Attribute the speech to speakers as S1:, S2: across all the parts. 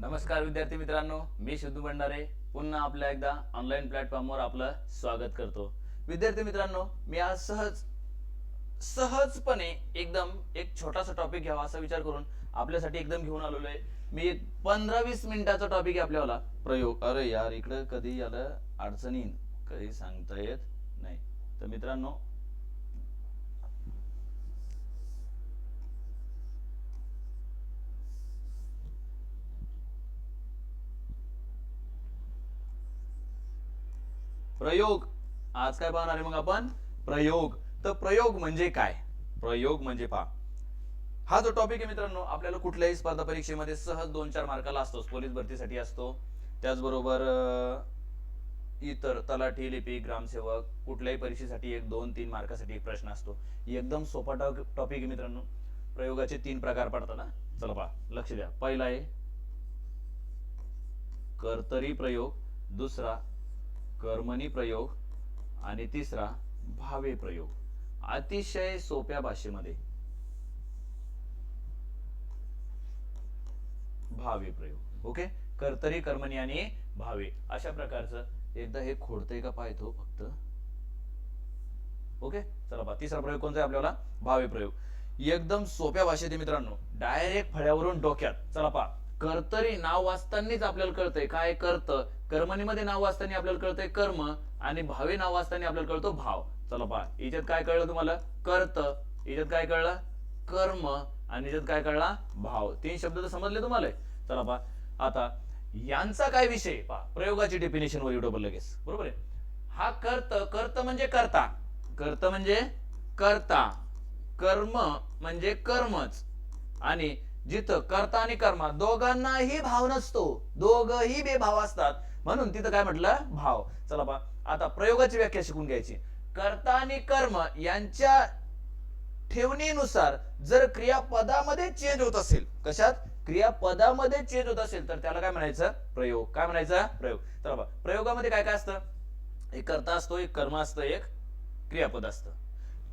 S1: नमस्कार विद्यार्थी मित्रांनो मी सिद्धू भंडारे. पुन्हा आपल्या एकदा ऑनलाईन प्लॅटफॉर्मवर आपलं स्वागत करतो. विद्यार्थी मित्रांनो मी आज सहज सहजपणे एकदम एक छोटासा टॉपिक घ्यावा असा विचार करून आपल्यासाठी एकदम घेऊन आलेलो आहे. मी एक पंधरा वीस मिनिटाचा टॉपिक आपल्याला प्रयोग अरे यार इकडं कधी आलं अडचणी कधी सांगता येत नाही. तर मित्रांनो प्रयोग. आज काय पाहणार आहे मग आपण? प्रयोग. तर प्रयोग म्हणजे काय? प्रयोग म्हणजे पहा. हा जो टॉपिक आहे मित्रांनो आपल्याला कुठल्याही स्पर्धा परीक्षेमध्ये सहज दोन चार मार्काला असतो पोलीस भरतीसाठी असतो. त्याचबरोबर इतर तलाठी लिपिक ग्रामसेवक कुठल्याही परीक्षेसाठी एक दोन तीन मार्कासाठी एक प्रश्न असतो. एकदम सोपा टॉपिक आहे मित्रांनो. प्रयोगाचे तीन प्रकार पडतात ना चला पहा. लक्ष द्या. पहिला आहे कर्तरी प्रयोग. दुसरा कर्मणी प्रयोग आणि तिसरा भावे प्रयोग. अतिशय सोप्या भाषेमध्ये भावे प्रयोग. ओके? कर्तरी कर्मणी आणि भावे. अशा प्रकारचं एकदा हे खोडतंय का पाहतो फक्त. ओके? चला बा तिसरा प्रयोग कोणता आहे आपल्याला? भावे प्रयोग. एकदम सोप्या भाषेत मित्रांनो. डायरेक्ट फळ्यावरून डोक्यात. चला पा कर्तरी नाव वाचतानाच आपल्याला कळतंय. काय कर्त? कर्मणीमध्ये नाव वाचताना आपल्याला कळतंय कर्म आणि भावे नाव वाचताना आपल्याला कळतो भाव. चला पहा याच्यात काय कळलं तुम्हाला? कर्त. याच्यात काय कळलं? कर्म. आणि याच्यात काय कळला? भाव. तीन शब्द तर समजले तुम्हाला. चला पहा आता यांचा काय विषय? पहा प्रयोगाची डेफिनेशन वर युट्यूबवर लगेच. बरोबर आहे? हा कर्त कर्त म्हणजे कर्ता. कर्त म्हणजे कर्ता. कर्म म्हणजे कर्मच. आणि जिथं कर्ता आणि कर्मा दोघांनाही भाव नसतो दोघही बेभाव असतात. म्हणून तिथं काय म्हटलं? भाव. चला पा आता प्रयोगाची व्याख्या शिकून घ्यायची. कर्ता आणि कर्म यांच्या ठेवणीनुसार जर क्रियापदामध्ये चेंज होत असेल कशात? क्रियापदामध्ये चेंज होत असेल तर त्याला काय म्हणायचं? प्रयोग. काय म्हणायचं? प्रयोग. चला पा प्रयोगामध्ये काय काय असतं? एक कर्ता असतो एक कर्म असतं एक क्रियापद असतं.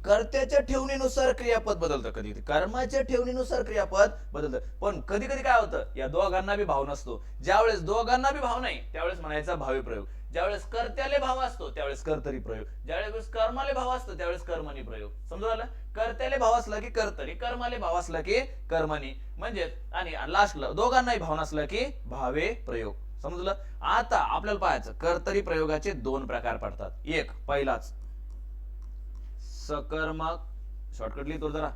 S1: कर्त्याच्या ठेवणीनुसार क्रियापद बदलतं कधी कधी. कर्माच्या ठेवणीनुसार क्रियापद बदलतं. पण कधी कधी काय होतं या दोघांना बी भाव नसतो. ज्यावेळेस दोघांना बी भाव नाही त्यावेळेस म्हणायचा भावी प्रयोग. ज्यावेळेस कर्त्याले भाव असतो त्यावेळेस कर्तरी प्रयोग. ज्यावेळेस कर्माले भाव असतो त्यावेळेस कर्मणी प्रयोग. समजून आलं कर्त्याले भाव असला की कर्तरी कर्माले भाव असला की कर्मणी. म्हणजे आणि लास्टला दोघांनाही भाव नसला की भावे प्रयोग. समजलं? आता आपल्याला पाहायचं कर्तरी प्रयोगाचे दोन प्रकार पडतात. एक पहिलाच सकर्मक. शॉर्टकट लिहितो जरा.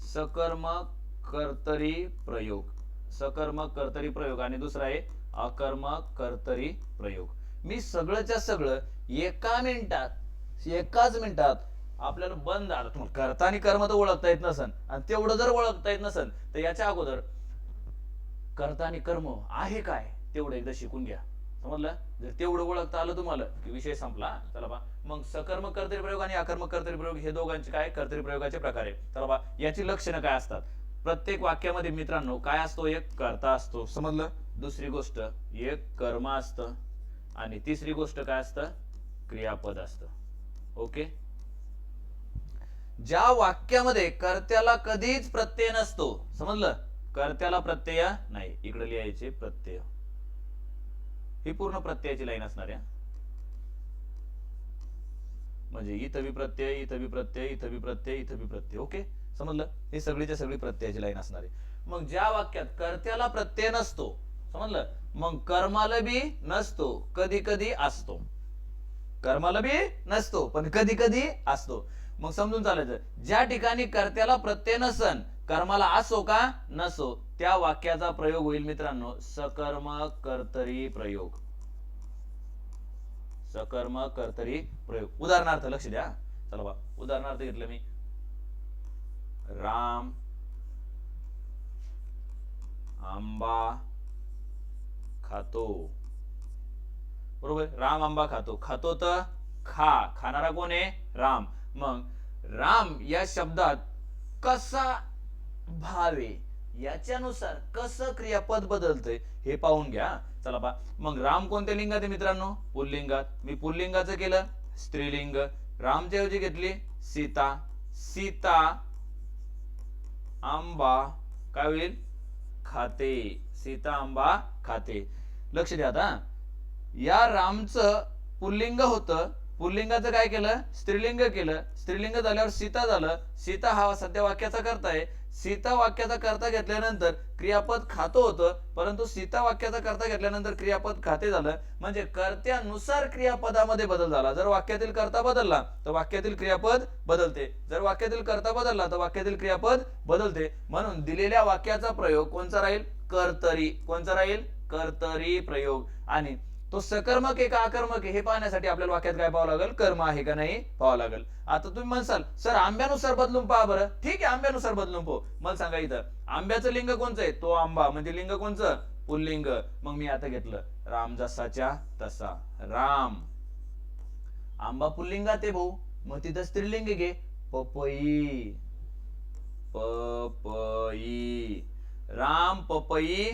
S1: सकर्मक कर्तरी प्रयोग. सकर्मक कर्तरी प्रयोग. आणि दुसरा आहे अकर्मक कर्तरी प्रयोग. मी सगळंच्या सगळं एका मिनिटात एकाच मिनिटात आपल्याला बंद आलं. करता आणि कर्म तर ओळखता येत नसन. आणि तेवढं जर ओळखता येत नसन तर याच्या अगोदर करता आणि कर्म आहे काय? तेवढं एकदा शिकून घ्या. समजलं? जर तेवढं ओळखता आलं तुम्हाला की विषय संपला चला बा. मग सकर्म कर्तरी प्रयोग आणि अकर्म कर्तरी प्रयोग हे दोघांचे काय? कर्तरी प्रयोगाचे प्रकार आहे चला बा याची लक्षणं काय असतात? प्रत्येक वाक्यामध्ये मित्रांनो काय असतो? एक कर्ता असतो. समजलं? दुसरी गोष्ट एक कर्म असतं. आणि तिसरी गोष्ट काय असतं? क्रियापद असतं. ओके? ज्या वाक्यामध्ये कर्त्याला कधीच प्रत्यय नसतो समजलं? कर्त्याला प्रत्यय नाही. इकडे लिहायचे प्रत्यय. ही पूर्ण प्रत्ययाची लाईन असणार आहे. म्हणजे इथं बी प्रत्यय इथं बी प्रत्यय इथं बी प्रत्यय इथं बी प्रत्यय ओके? समजलं? हे सगळीच्या सगळी प्रत्ययाची लाईन असणार आहे. मग ज्या वाक्यात कर्त्याला प्रत्यय नसतो समजलं? मग कर्माला बी नसतो कधी कधी असतो. कर्माला बी नसतो पण कधी कधी असतो. मग समजून चालायचं. ज्या ठिकाणी कर्त्याला प्रत्यय नसन कर्माला असो का नसो त्या वाक्याचा प्रयोग होईल मित्रांनो. सकर्म कर्तरी प्रयोग. सकर्म कर्तरी प्रयोग. उदाहरणार्थ लक्ष द्या. चला बा उदाहरणार्थ घेतलं मी. राम आंबा खातो. बरोबर? राम आंबा खातो. खातो तर खा. खाणारा कोण आहे? राम. मग राम या शब्दात कसा भावे याच्यानुसार कसं क्रियापद बदलतंय हे पाहून घ्या. चला पा मग राम कोणत्या लिंगात आहे मित्रांनो? पुल्लिंगात. मी पुल्लिंगाचं केलं. स्त्रीलिंग. रामच्या ऐवजी घेतली. सीता. सीता आंबा. काय होईल? खाते. सीता आंबा खाते. लक्ष द्या आता. या रामचं पुल्लिंग होतं. पुल्लिंगाचं काय केलं? स्त्रीलिंग केलं. स्त्रीलिंग झाल्यावर सीता झालं. सीता हा सध्या वाक्याचा करता आहे. सीता वाक्याचा करता घेतल्यानंतर क्रियापद खातो होतं परंतु सीता वाक्याचा करता घेतल्यानंतर क्रियापद खाते झालं. म्हणजे कर्त्यानुसार क्रियापदामध्ये बदल झाला. जर वाक्यातील कर्ता बदलला तर वाक्यातील क्रियापद बदलते. जर वाक्यातील कर्ता बदलला तर वाक्यातील क्रियापद बदलते. म्हणून दिलेल्या वाक्याचा प्रयोग कोणचा राहील? कर्तरी. कोणचा राहील? कर्तरी प्रयोग. आणि तो सकर्मक आहे का आकर्मक आहे हे पाहण्यासाठी आपल्याला वाक्यात काय पाहावं लागेल? कर्म आहे का नाही? पाहावं लागेल. आता तुम्ही म्हणसाल सर आंब्यानुसार बदलून पहा बरं. ठीक आहे आंब्यानुसार बदलून पाहू. मला सांगा इथं आंब्याचं लिंग कोणचं आहे? तो आंबा. म्हणजे लिंग कोणचं? पुल्लिंग. मग मी आता घेतलं राम जसाच्या तसा. राम. आंबा पुल्लिंगात आहे भाऊ. मग तिथं स्त्रीलिंग घे. पपई. पपई. राम पपई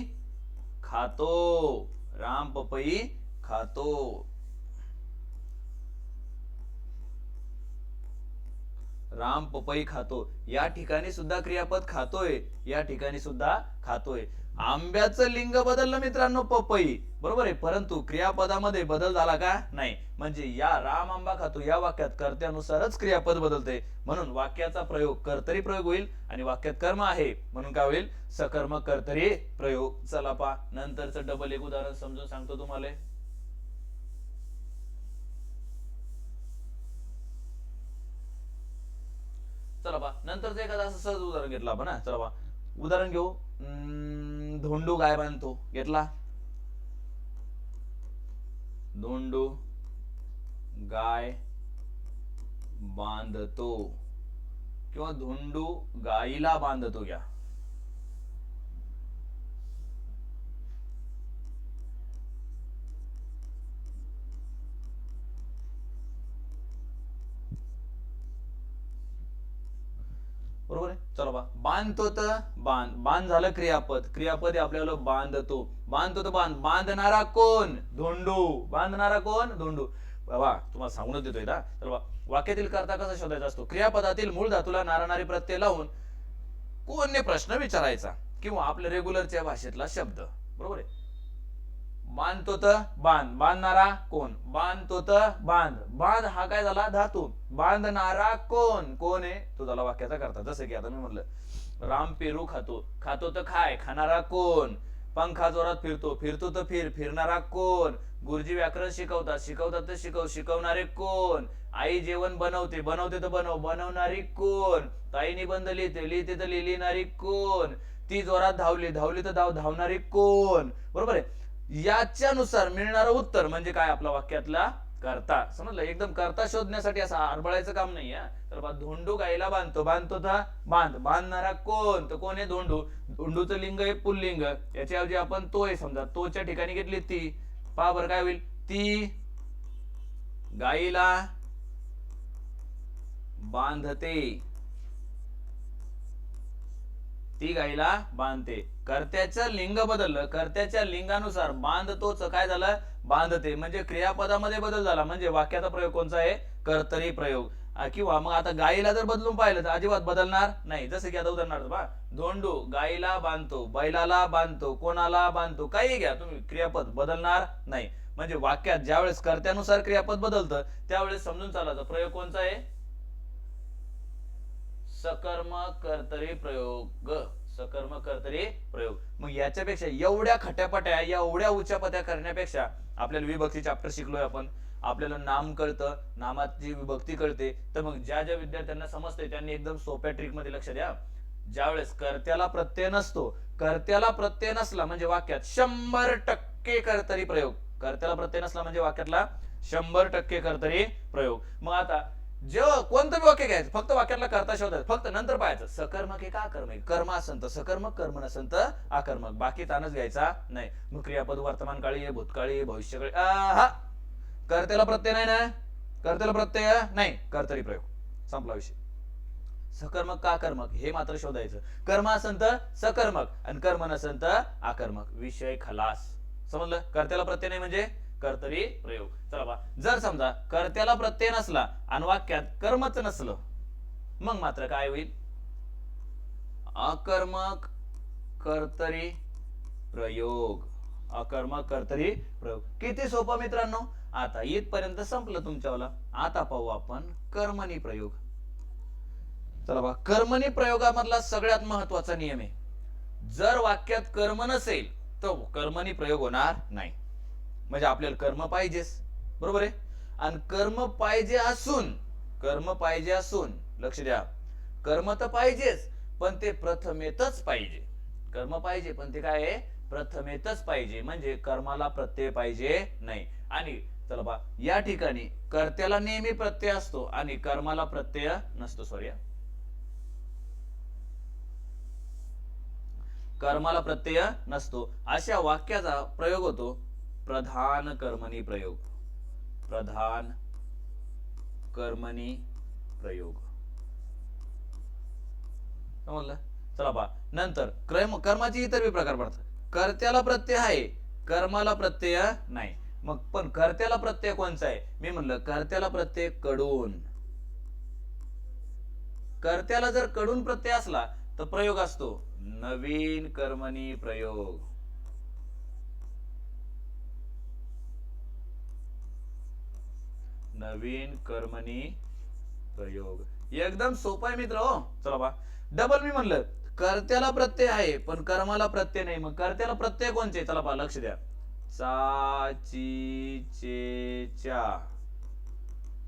S1: खातो. राम पपई खातो. राम पपई खातो. या ठिकाणी सुद्धा क्रियापद खातोय. या ठिकाणी सुद्धा खातोय. आंब्याचं लिंग बदललं मित्रांनो पपई. बरोबर आहे. परंतु क्रियापदामध्ये बदल झाला का? नाही. म्हणजे या राम आंबा खातो. या वाक्यात कर्त्यानुसारच क्रियापद बदलते. म्हणून वाक्याचा प्रयोग कर्तरी प्रयोग होईल आणि वाक्यात कर्म आहे. म्हणून काय होईल? सकर्म कर्तरी प्रयोग. चला पा नंतरचं डबल एक उदाहरण समजून सांगतो तुम्हाला. चला बा. नंतरच एखादा असं सहज उदाहरण घेतलं आपण हा. चला बा. उदाहरण घेऊ. धोंडू गाय बांधतो? घेतला? धोंडू गाय बांधतो. किंवा धोंडू गायीला बांधतो घ्या बरोबर आहे चलो बा. बांधतो तर बांध. बांध झालं क्रियापद. क्रियापद आपल्याला बांधतो. बांधतो तर बांध. बांधणारा कोण? धोंडू. बांधणारा कोण? धोंडू. बाबा तुम्हाला सांगूनच देतोय ना. चल बा. वाक्यातील करता कसा शोधायचा असतो? क्रियापदातील मूळ धातूला नाराणारी प्रत्यय लावून कोणने प्रश्न विचारायचा? किंवा आपल्या रेग्युलरच्या भाषेतला शब्द. बरोबर आहे? बांधतो तर बांध. बांधणारा कोण? बांधतो तर बांध. बांध हा काय झाला? धातू. बांधणारा कोण? कोण आहे? तो झाला वाक्याचा करता. जसं की आता मी म्हणलं राम पेरू खातो. खातो तर खाय. खाणारा कोण? पंखा जोरात फिरतो. फिरतो तर फिर. फिरणारा कोण? गुरुजी व्याकरण शिकवतात. शिकवतात तर शिकव. शिकवणारे कोण? आई जेवण बनवते. बनवते तर बनव. बनवणारी कोण? ताई निबंध लिहिते. लिहिते तर लिहिणारी कोण? ती जोरात धावली. धावली तर धाव. धावणारी कोण? बरोबर आहे? याच्यानुसार मिळणारं उत्तर म्हणजे काय आपला वाक्यातला करता. समजलं? एकदम करता शोधण्यासाठी असं आरबळायचं काम नाही तर बा धोंडू गायला बांधतो. बांधतो था बांध. बांधणारा कोण? तर कोण आहे धोंडू? धोंडूचं लिंग आहे पुल्लिंग. याच्याऐवजी आपण तो आहे समजा तोच्या ठिकाणी घेतली ती. पहा बरं काय होईल. ती गाईला बांधते. ती गाईला बांधते. कर्त्याचं लिंग बदललं. कर्त्याच्या लिंगानुसार बांधतोच. काय झालं? बांधते. म्हणजे क्रियापदामध्ये बदल झाला. म्हणजे वाक्याचा प्रयोग कोणचा आहे? कर्तरी प्रयोग. किंवा मग आता गाईला जर बदलून पाहिलं तर अजिबात बदलणार नाही. जसं की आता उदाहरणार्थ बा धोंडू गाईला बांधतो. बैलाला बांधतो. कोणाला बांधतो? काही घ्या तुम्ही. क्रियापद बदलणार नाही. म्हणजे वाक्यात ज्यावेळेस कर्त्यानुसार क्रियापद बदलतं त्यावेळेस समजून चालायचं. प्रयोग कोणचा आहे? सकर्म कर्तरी प्रयोग. सकर्म कर्तरी प्रयोग. मग याच्यापेक्षा एवढ्या खट्यापट्या एवढ्या उच्चापत्या करण्यापेक्षा आपल्याला विभक्ती चॅप्टर शिकलोय आपण. आपल्याला नाम कळतं नामाची विभक्ती कळते. तर मग ज्या ज्या विद्यार्थ्यांना समजते त्यांनी एकदम सोप्या ट्रिकमध्ये लक्ष द्या. ज्यावेळेस कर्त्याला प्रत्यय नसतो कर्त्याला प्रत्यय नसला म्हणजे वाक्यात शंभर टक्के कर्तरी प्रयोग. कर्त्याला प्रत्यय नसला म्हणजे वाक्यातला शंभर टक्के कर्तरी प्रयोग. मग आता जेव्हा कोणतं बी वाक्य घ्यायचं फक्त वाक्याला करता शोधायचं फक्त नंतर पाहायचं. सकर्मक हे का अकर्मक कर्म असंत सकर्मक कर्म नसन आकर्मक. बाकी तानच घ्यायचा नाही. मग क्रियापद वर्तमान काळी भूतकाळी भविष्यकाळी हा कर्त्याला प्रत्यय नाही ना? कर्त्याला प्रत्यय नाही. कर्तरी प्रयोग. संपला विषय. सकर्मक का कर्मक? हे मात्र शोधायचं. कर्म असंत सकर्मक. आणि कर्म नसन आकर्मक. विषय खलास. समजलं? कर्त्याला प्रत्यय नाही म्हणजे? कर्तरी प्रयोग. चला बा. जर समजा कर्त्याला प्रत्यय नसला आणि वाक्यात कर्मच नसलं मग मात्र काय होईल? अकर्मक कर्तरी प्रयोग. अकर्मक कर्तरी प्रयोग. किती सोपं मित्रांनो? आता इथपर्यंत संपलं तुमच्यावाला. आता पाहू आपण कर्मणी प्रयोग. चला बा. कर्मणी प्रयोगामधला सगळ्यात महत्त्वाचा नियम आहे. जर वाक्यात कर्म नसेल तर कर्मणी प्रयोग होणार नाही. म्हणजे आपल्याला कर्म पाहिजेच. बरोबर आहे? आणि कर्म पाहिजे असून कर्म पाहिजे असून लक्ष द्या. कर्म तर पाहिजेच पण ते प्रथमेतच पाहिजे. कर्म पाहिजे पण ते काय आहे? प्रथमेतच पाहिजे. म्हणजे कर्माला प्रत्यय पाहिजे नाही. आणि चला बा या ठिकाणी कर्त्याला नेहमी प्रत्यय असतो आणि कर्माला प्रत्यय नसतो. सॉरी कर्माला प्रत्यय नसतो. अशा वाक्याचा प्रयोग होतो. प्रधान कर्मणी प्रयोग. प्रधान कर्मणी प्रयोग. चला पहा. नंतर क्रम कर्माचे इतर बी प्रकार पडतात. कर्त्याला प्रत्यय आहे कर्माला प्रत्यय नाही. मग पण कर्त्याला प्रत्यय कोणचा आहे? मी म्हणलं कर्त्याला प्रत्ययकडून. कर्त्याला जर कडून प्रत्यय असला तर प्रयोग असतो. नवीन कर्मणी प्रयोग. नवीन कर्मणी प्रयोग. एकदम सोपा आहे मित्र हो. चला बा. डबल मी म्हणलं कर्त्याला प्रत्यय आहे पण कर्माला प्रत्यय नाही. मग कर्त्याला प्रत्यय कोणते? चला पहा लक्ष द्या. चा ची चे च्या.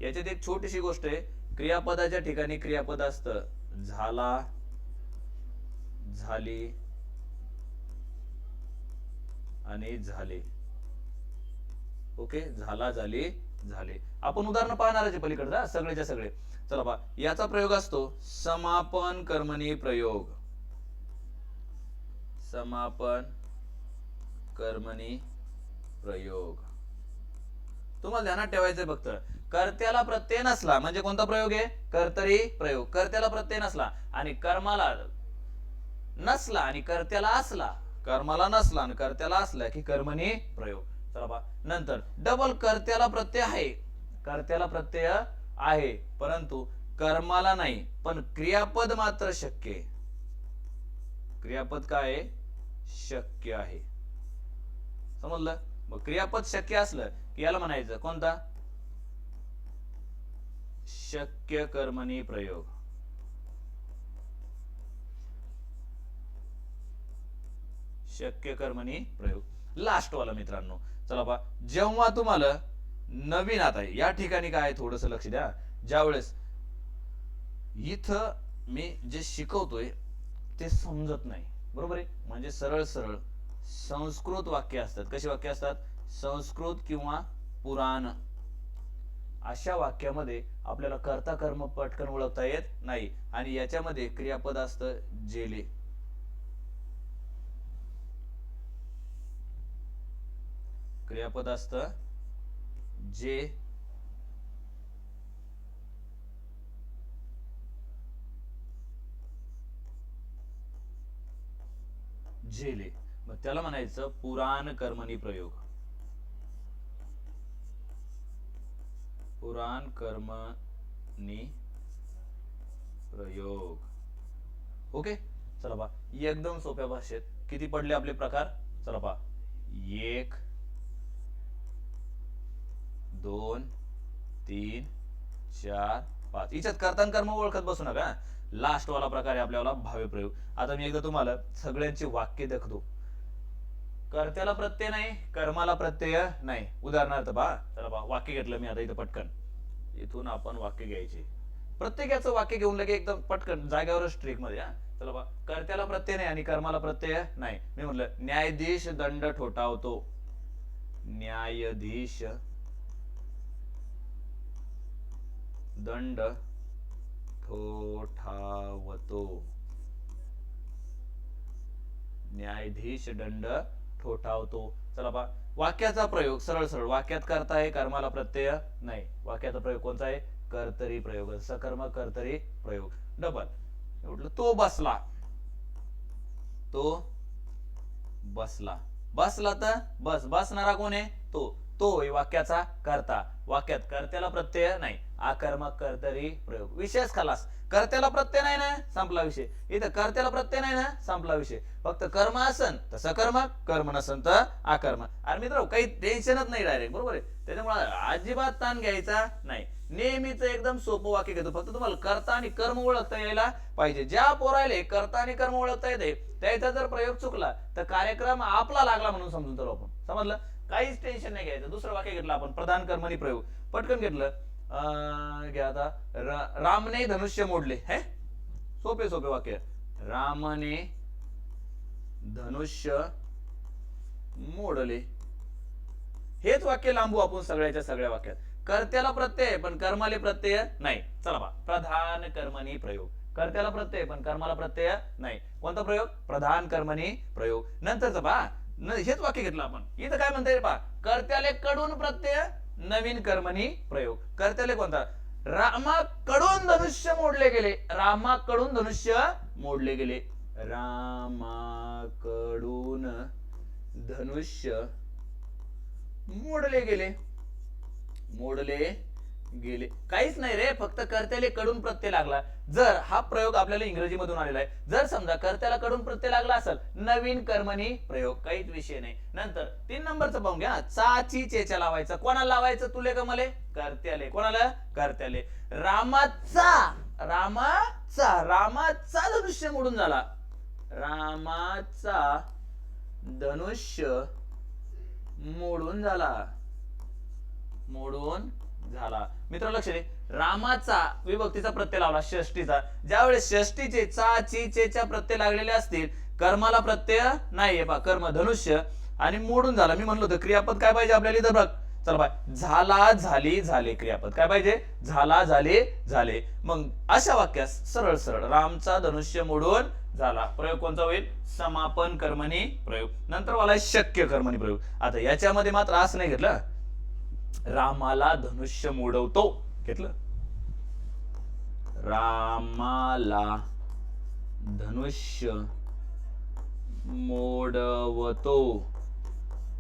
S1: याच्यात एक छोटीशी गोष्ट आहे. क्रियापदाच्या ठिकाणी क्रियापद असतं. झाला झाली आणि झाले. ओके? झाला झाली झाले. आपण उदाहरण पाहणार आहे पलीकडचा सगळेच्या सगळे. चला पहा याचा प्रयोग असतो. समापन कर्मणी प्रयोग. समापन कर्मणी प्रयोग. तुम्हाला ध्यानात ठेवायचंय फक्त. कर्त्याला प्रत्यय नसला म्हणजे कोणता प्रयोग आहे? कर्तरी प्रयोग. कर्त्याला प्रत्यय नसला आणि कर्माला नसला आणि कर्त्याला असला. कर्माला नसला आणि कर्त्याला असला की कर्मणी प्रयोग. चला बा. नंतर डबल कर्त्याला प्रत्यय आहे. कर्त्याला प्रत्यय आहे. परंतु कर्माला नाही पण क्रियापद मात्र शक्य क्रियापद काय आहे? शक्य आहे. समजलं? मग क्रियापद शक्य असलं की याला म्हणायचं कोणता? शक्य कर्मणी प्रयोग. शक्य कर्मणी प्रयोग. लास्ट वाला मित्रांनो चला पा जेव्हा तुम्हाला नवीन आता या ठिकाणी काय थोडस लक्ष द्या. ज्यावेळेस इथं मी जे शिकवतोय ते समजत नाही. बरोबर आहे? म्हणजे सरळ सरळ. संस्कृत वाक्य असतात. कशी वाक्य असतात? संस्कृत किंवा पुराण. अशा वाक्यामध्ये आपल्याला कर्ता कर्म पटकन ओळखता येत नाही. आणि याच्यामध्ये क्रियापद असतं जेले. क्रियापद असतं जे झेले मग त्याला म्हणायचं पुराण कर्मणी प्रयोग. पुराण कर्मणी प्रयोग. ओके चला पा एकदम सोप्या भाषेत. किती पडले आपले प्रकार? चला पा एक दोन तीन चार पाच. हिच्यात कर्तान कर्म ओळखत बसू नका लास्ट वाला प्रकार आहे आपल्याला भावे प्रयोग. आता मी एकदा तुम्हाला सगळ्यांची वाक्य दाखवतो. कर्त्याला प्रत्यय नाही कर्माला प्रत्यय नाही. उदाहरणार्थ पहा चला पहा वाक्य घेतलं मी आता इथं पटकन. इथून आपण वाक्य घ्यायचे. प्रत्येकाचं वाक्य घेऊन लगे एकदम पटकन जाग्यावरच ट्रिकमध्ये चला पहा कर्त्याला प्रत्यय नाही आणि कर्माला प्रत्यय नाही. मी म्हटलं न्यायाधीश दंड ठोठावतो. न्यायाधीश दंड ठोठावतो. न्यायाधीश दंड ठोठावतो. चला पा वाक्याचा प्रयोग सरळ सरळ. वाक्यात करता आहे कर्माला प्रत्यय नाही. वाक्याचा प्रयोग कोणता आहे? कर्तरी प्रयोग. सकर्म कर्तरी प्रयोग. डबल म्हटलं तो बसला. तो बसला. बसला तर बस. बसणारा कोण आहे? तो. तो वाक्याचा करता. वाक्यात कर्त्याला प्रत्यय नाही आकर्मक कर्तरी प्रयोग. विषयच खलास. कर्त्याला प्रत्यय नाही ना संपला विषय. इथं कर्त्याला प्रत्यय नाही ना संपला विषय. फक्त कर्म असन तर सकर्मक कर्म नसन तर आकर्मक अरे मित्र काही टेन्शनच नाही डायरेक्ट बरोबर आहे? त्याच्यामुळे अजिबात ताण घ्यायचा नाही. नेहमीच एकदम सोपं वाक्य घेतो. फक्त तुम्हाला कर्ता आणि कर्म ओळखता यायला पाहिजे. ज्या पोरायले कर्ता आणि कर्म ओळखता येते त्याचा जर प्रयोग चुकला तर कार्यक्रम आपला लागला म्हणून समजून चालू आपण. समजलं? काहीच टेन्शन नाही घ्यायचं. दुसरं वाक्य घेतलं आपण प्रधान कर्मणी प्रयोग. पटकन घेतलं. घ्या आता. रामने धनुष्य मोडले. हे? सोपे सोपे वाक्य. रामने धनुष्य मोडले. हेच वाक्य लांबू आपण सगळ्याच्या सगळ्या वाक्यात. कर्त्याला प्रत्यय पण कर्माले प्रत्यय नाही. चला बा. प्रधान कर्मणी प्रयोग. कर्त्याला प्रत्यय पण कर्माला प्रत्यय नाही. कोणता प्रयोग? प्रधान कर्मणी प्रयोग. नंतरच बा. न- हेच वाक्य घेतलं आपण. इथं काय म्हणता पहा कर्त्याले कडून प्रत्यय नवीन कर्मणी प्रयोग. कर्त्याले कोणता? रामाकडून धनुष्य मोडले गेले. रामाकडून धनुष्य मोडले गेले. रामाकडून धनुष्य मोडले गेले. मोडले गेले. काहीच नाही रे फक्त कर्त्याले कडून प्रत्यय लागला. जर हा प्रयोग आपल्याला इंग्रजी मधून आलेला आहे जर समजा कर्त्याला कडून प्रत्यय लागला असेल नवीन कर्मणी प्रयोग काहीच विषय नाही. नंतर तीन नंबरचं पाहून घ्या. चाची चेच्या लावायचा. कोणाला लावायचं तुले का मले? कर्त्याले. कोणाला? कर्त्याले. रामाचा रामाचा रामाचा धनुष्य मोडून झाला. रामाचा धनुष्य मोडून झाला. मोडून झाला. मित्र लक्ष दे. रामाचा विभक्तीचा प्रत्यय लावला षष्टीचा ज्यावेळेस षष्टीचे चा ची चेच्या प्रत्यय लागलेले असतील कर्माला प्रत्यय नाहीये पा कर्म धनुष्य आणि मोडून झाला. मी म्हणलो होतं क्रियापद काय पाहिजे आपल्याला इथं बघ. चल बाय. झाला झाली झाले क्रियापद. काय पाहिजे? झाला झाले झाले. मग अशा वाक्यास सरळ सरळ रामचा धनुष्य मोडून झाला. प्रयोग कोणता होईल? समापन कर्मणी प्रयोग. नंतर मला शक्य कर्मणी प्रयोग. आता याच्यामध्ये मात्र असं नाही घेतलं. रामाला धनुष्य मोडवतो. घेतलं? रामाला धनुष्य मोडवतो.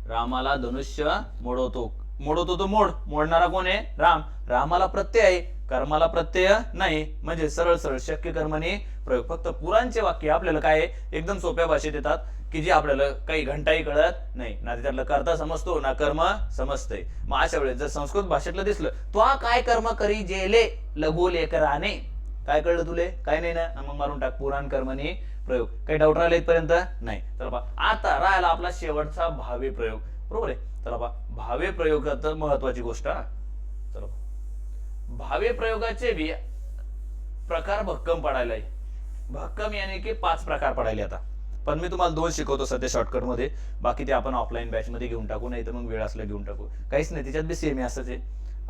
S1: रामाला धनुष्य मोडवतो. मोडवतो तो मोड. मोडणारा कोण आहे? राम. रामाला प्रत्यय आहे. कर्माला प्रत्यय नाही. म्हणजे सरळ सरळ शक्य कर्मणी प्रयोग. फक्त पुरांचे वाक्य आपल्याला काय एकदम सोप्या भाषेत येतात की जे आपल्याला काही घंटाही कळत नाही. ना त्यातलं कर्ता समजतो ना कर्म समजतंय. मग अशा वेळेस जर संस्कृत भाषेतलं दिसलं तो काय कर्म करी जेले लगो लेकराने? काय कळलं तुले? काय नाही ना? मग मारून टाक. पुराण कर्मणी प्रयोग. काही डाऊट राहिले इथपर्यंत? नाही. तर बा आता राहिला आपला शेवटचा भावे प्रयोग. बरोबर आहे? तर बा भावे प्रयोगात महत्वाची गोष्ट भावे प्रयोगाचे बी प्रकार भक्कम पडायला आहे. भक्कम याने की पाच प्रकार पडायले आता. पण मी तुम्हाला दोन शिकवतो सध्या शॉर्टकटमध्ये बाकी ते आपण ऑफलाईन बॅच मध्ये घेऊन टाकू नाही तर मग वेळ असला घेऊन टाकू. काहीच नाही त्याच्यात बी सेम असंच आहे.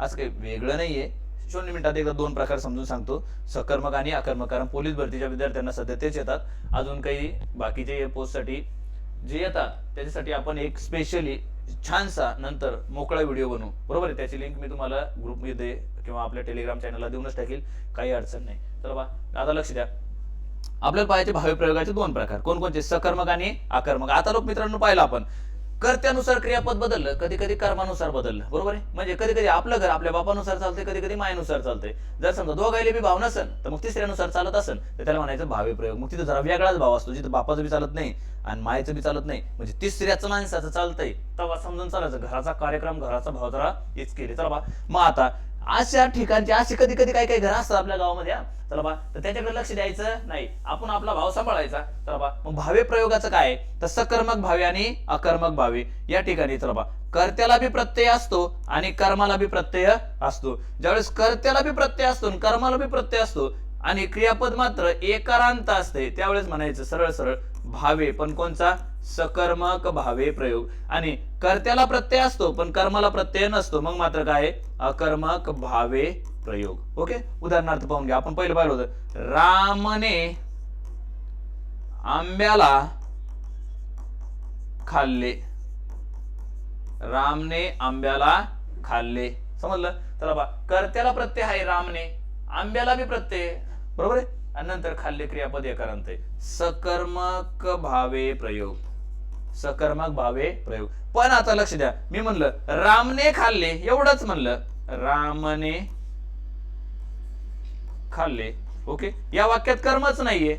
S1: असं काही वेगळं नाहीये. शून्य मिनिटात एकदा दोन प्रकार समजून सांगतो. सकर्मक आणि आकर्मक कारण पोलीस भरतीच्या विद्यार्थ्यांना सध्या तेच येतात. अजून काही बाकीचे पोस्टसाठी जे येतात त्याच्यासाठी आपण एक स्पेशली छानसा नंतर मोकळा व्हिडिओ बनवू. बरोबर आहे? त्याची लिंक मी तुम्हाला ग्रुपमध्ये किंवा आपल्या टेलिग्राम चॅनलला देऊनच टाकेल. काही अडचण नाही. तर बा आता लक्ष द्या. आपल्याला पाहायचे भावी प्रयोगाचे दोन प्रकार. कोणकोणते सकर्मक आणि आकर्मक आता लोक मित्रांनो पाहिलं आपण. कर्त्यानुसार क्रियापद बदललं कधी कधी कर्मानुसार बदललं. बरोबर आहे? म्हणजे कधी कधी आपलं घर आपल्या बापानुसार चालते कधी कधी मायानुसार चालते जर समजा दोघायले बी भाव नसन तर मग तिसऱ्यानुसार चालत असेल तर त्याला म्हणायचं भावे प्रयोग. मग तिथं जरा वेगळाच भाव असतो जिथं बापाचं बी चालत नाही आणि मायचं बी चालत नाही. म्हणजे तिसऱ्याचं माणसाचं चालतंय तेव्हा समजून चालायचं. घराचा कार्यक्रम घराचा भाव जरा हेच केले. चला बा. मग आता अशा ठिकाणचे असे कधी कधी काही काही घर असतात आपल्या गावामध्ये चला बा तर त्याच्याकडे लक्ष द्यायचं नाही. आपण आपला भाव सांभाळायचा. चला बा मग भावे प्रयोगाचं काय तर सकर्मक भावे आणि अकर्मक भावे. या ठिकाणी चला बा कर्त्याला बी प्रत्यय असतो आणि कर्माला बी प्रत्यय असतो. ज्यावेळेस कर्त्याला बी प्रत्यय असतो आणि कर्माला बी प्रत्यय असतो आणि क्रियापद मात्र एकारांत असते त्यावेळेस म्हणायचं सरळ सरळ भावे पण कोणचा? सकर्मक भावे प्रयोग. आणि कर्त्याला प्रत्यय असतो पण कर्माला प्रत्यय नसतो. मग मात्र काय अकर्मक भावे प्रयोग. ओके? उदाहरणार्थ पाहून घ्या. आपण पहिलं पाहिलं होतं. रामने आंब्याला खाल्ले. रामने आंब्याला खाल्ले. समजलं? चला बा. कर्त्याला प्रत्यय आहे रामने. आंब्याला बी प्रत्यय. बरोबर आहे? आणि नंतर खाल्ले क्रियापद एकारांत आहे. सकर्मक भावे प्रयोग. सकर्मक भावे प्रयोग. पण आता लक्ष द्या. मी म्हणलं रामने खाल्ले एवढंच म्हणलं. रामने खाल्ले. ओके? या वाक्यात कर्मच नाहीये.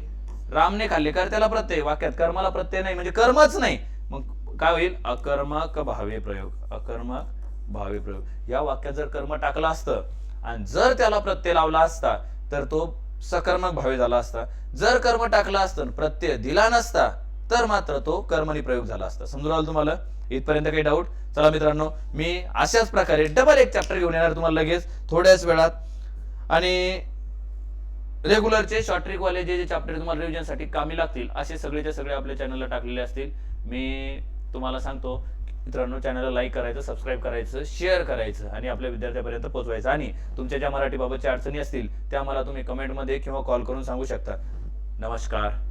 S1: रामने खाल्ले. कर त्याला प्रत्यय. वाक्यात कर्माला प्रत्यय नाही म्हणजे कर्मच नाही. मग काय होईल? अकर्मक भावे प्रयोग. अकर्मक भावे प्रयोग. या वाक्यात जर कर्म टाकलं असतं आणि जर त्याला प्रत्यय लावला असता तर तो सकर्मक भावे झाला असता. जर कर्म टाकला असतं प्रत्यय दिला नसता तर मात्र तो कर्मनी प्रयोग झाला असता. समजून आलं तुम्हाला? इथपर्यंत काही डाऊट चला मित्रांनो मी अशाच प्रकारे डबल एक चॅप्टर घेऊन येणार तुम्हाला लगेच थोड्याच वेळात. आणि रेग्युलरचे शॉर्ट ट्रिकवाले जे जे चॅप्टर तुम्हाला रिव्हिजनसाठी कामी लागतील असे सगळेच्या सगळे आपल्या चॅनलला टाकलेले असतील. मी तुम्हाला सांगतो मित्रांनो चॅनलला लाईक करायचं सबस्क्राईब करायचं शेअर करायचं आणि आपल्या विद्यार्थ्यापर्यंत पोहोचवायचं. आणि तुमच्या ज्या मराठीबाबतच्या अडचणी असतील त्या मला तुम्ही कमेंटमध्ये किंवा कॉल करून सांगू शकता. नमस्कार.